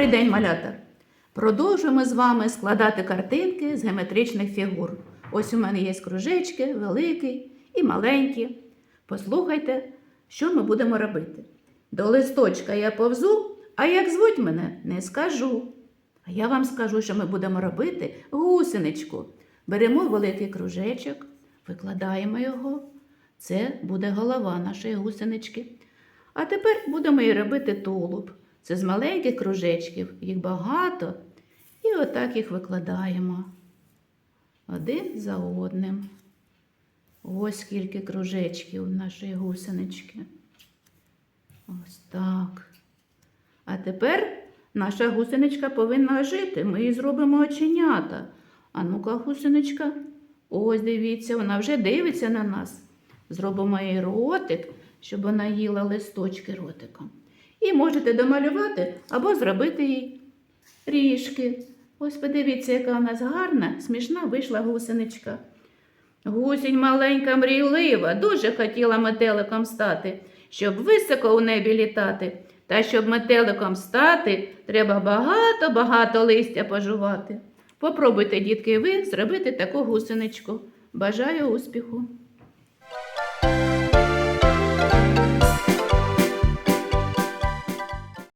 Добрий день, малята! Продовжуємо з вами складати картинки з геометричних фігур. Ось у мене є кружечки, великі і маленькі. Послухайте, що ми будемо робити. До листочка я повзу, а як звуть мене, не скажу. А я вам скажу, що ми будемо робити гусеничку. Беремо великий кружечок, викладаємо його. Це буде голова нашої гусенички. А тепер будемо і робити тулуб. Це з маленьких кружечків, їх багато. І отак їх викладаємо один за одним. Ось скільки кружечків нашої гусенички. Ось так. А тепер наша гусеничка повинна жити. Ми їй зробимо оченята. А ну-ка, гусеничка, ось дивіться, вона вже дивиться на нас. Зробимо їй ротик, щоб вона їла листочки ротиком. І можете домалювати або зробити їй ріжки. Ось подивіться, яка у нас гарна, смішна вийшла гусеничка. Гусінь маленька, мрійлива, дуже хотіла метеликом стати, щоб високо у небі літати. Та щоб метеликом стати, треба багато-багато листя пожувати. Попробуйте, дітки, ви зробити таку гусеничку. Бажаю успіху!